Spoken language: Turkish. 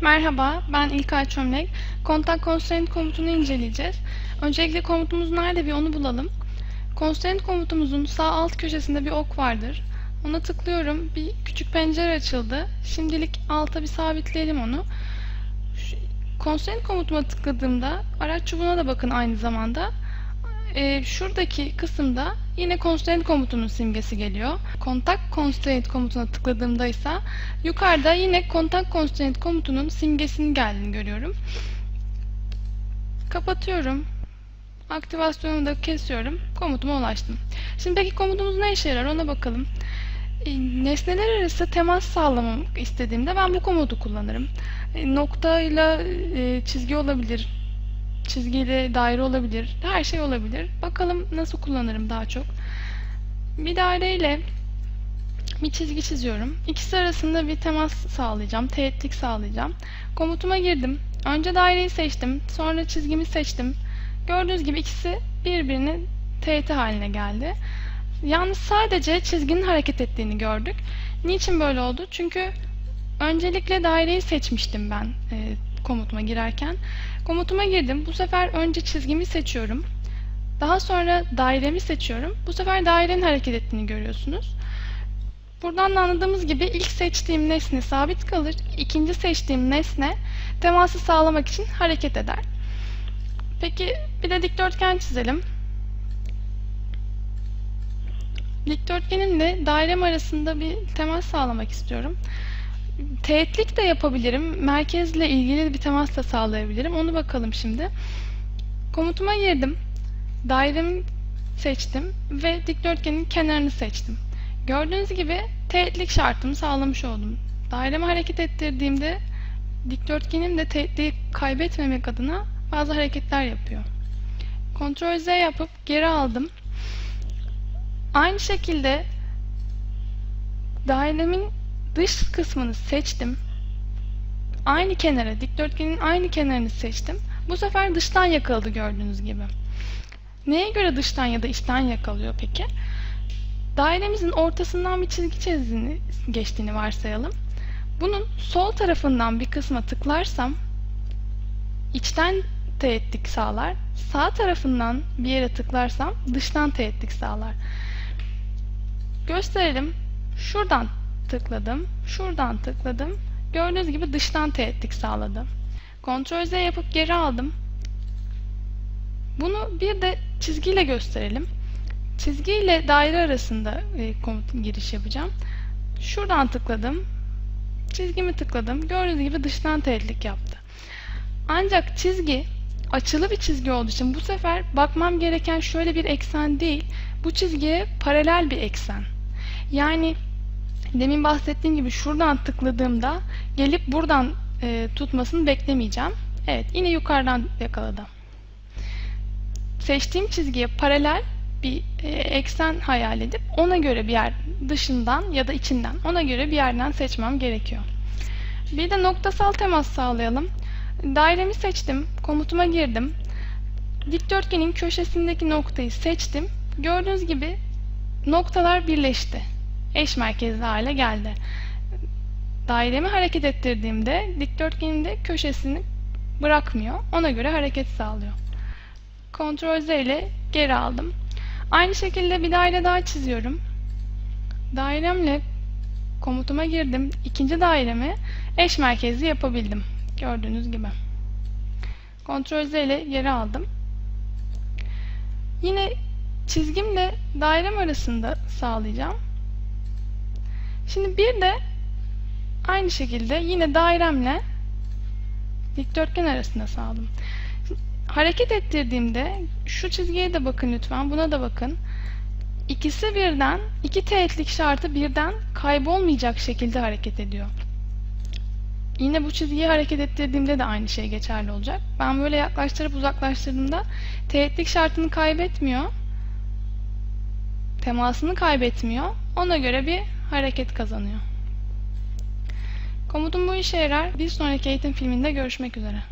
Merhaba, ben İlkay Çömlek. Contact Constraint komutunu inceleyeceğiz. Öncelikle komutumuz nerede bir onu bulalım. Constraint komutumuzun sağ alt köşesinde bir ok vardır. Ona tıklıyorum. Bir küçük pencere açıldı. Şimdilik alta bir sabitleyelim onu. Constraint komutuma tıkladığımda araç çubuğuna da bakın aynı zamanda. Ee, şuradaki kısımda yine constraint komutunun simgesi geliyor. Contact constraint komutuna tıkladığımda ise yukarıda yine contact constraint komutunun simgesinin geldiğini görüyorum. Kapatıyorum. Aktivasyonunu da kesiyorum. Komutuma ulaştım. Şimdi peki komutumuz ne işe yarar ona bakalım. E, Nesneler arası temas sağlamak istediğimde ben bu komutu kullanırım. E, Noktayla e, çizgi olabilir, çizgiyle daire olabilir, her şey olabilir. Bakalım nasıl kullanırım daha çok. Bir daireyle bir çizgi çiziyorum. İkisi arasında bir temas sağlayacağım, teğetlik sağlayacağım. Komutuma girdim. Önce daireyi seçtim, sonra çizgimi seçtim. Gördüğünüz gibi ikisi birbirine teğeti haline geldi. Yalnız sadece çizginin hareket ettiğini gördük. Niçin böyle oldu? Çünkü öncelikle daireyi seçmiştim ben e, komutuma girerken. Komutuma girdim. Bu sefer önce çizgimi seçiyorum. Daha sonra dairemi seçiyorum. Bu sefer dairenin hareket ettiğini görüyorsunuz. Buradan da anladığımız gibi ilk seçtiğim nesne sabit kalır. İkinci seçtiğim nesne teması sağlamak için hareket eder. Peki bir de dikdörtgen çizelim. Dikdörtgenimle dairem arasında bir temas sağlamak istiyorum. Teğetlik de yapabilirim. Merkezle ilgili bir temas da sağlayabilirim. Onu bakalım şimdi. Komutuma girdim. Dairemi seçtim ve dikdörtgenin kenarını seçtim. Gördüğünüz gibi teğetlik şartımı sağlamış oldum. Dairemi hareket ettirdiğimde dikdörtgenim de teğetliği kaybetmemek adına bazı hareketler yapıyor. Ctrl Z yapıp geri aldım. Aynı şekilde dairemin dış kısmını seçtim. Aynı kenara, dikdörtgenin aynı kenarını seçtim. Bu sefer dıştan yakaladı gördüğünüz gibi. Neye göre dıştan ya da içten yakalıyor peki? Dairemizin ortasından bir çizgi çizdiğini, geçtiğini varsayalım. Bunun sol tarafından bir kısma tıklarsam içten teğetlik sağlar. Sağ tarafından bir yere tıklarsam dıştan teğetlik sağlar. Gösterelim. Şuradan tıkladım. Şuradan tıkladım. Gördüğünüz gibi dıştan teğetlik sağladı. Ctrl Z yapıp geri aldım. Bunu bir de çizgiyle gösterelim. Çizgi ile daire arasında e, komut giriş yapacağım. Şuradan tıkladım. Çizgimi tıkladım. Gördüğünüz gibi dıştan teğetlik yaptı. Ancak çizgi açılı bir çizgi olduğu için bu sefer bakmam gereken şöyle bir eksen değil. Bu çizgiye paralel bir eksen. Yani demin bahsettiğim gibi şuradan tıkladığımda gelip buradan e, tutmasını beklemeyeceğim. Evet yine yukarıdan yakaladı. Seçtiğim çizgiye paralel bir e, eksen hayal edip ona göre bir yer dışından ya da içinden ona göre bir yerden seçmem gerekiyor. Bir de noktasal temas sağlayalım. Dairemi seçtim, komutuma girdim. Dikdörtgenin köşesindeki noktayı seçtim. Gördüğünüz gibi noktalar birleşti. Eş merkezli hale geldi. Dairemi hareket ettirdiğimde dikdörtgenin de köşesini bırakmıyor. Ona göre hareket sağlıyor. Ctrl Z ile geri aldım. Aynı şekilde bir daire daha çiziyorum. Dairemle komutuma girdim. İkinci dairemi eş merkezli yapabildim. Gördüğünüz gibi. Ctrl Z ile geri aldım. Yine çizgimle dairem arasında sağlayacağım. Şimdi bir de aynı şekilde yine dairemle dikdörtgen arasında sağladım. Hareket ettirdiğimde şu çizgiye de bakın lütfen, buna da bakın. İkisi birden, iki teğetlik şartı birden kaybolmayacak şekilde hareket ediyor. Yine bu çizgiyi hareket ettirdiğimde de aynı şey geçerli olacak. Ben böyle yaklaştırıp uzaklaştırdığımda teğetlik şartını kaybetmiyor. Temasını kaybetmiyor. Ona göre bir hareket kazanıyor. Komutum bu işe yarar. Bir sonraki eğitim filminde görüşmek üzere.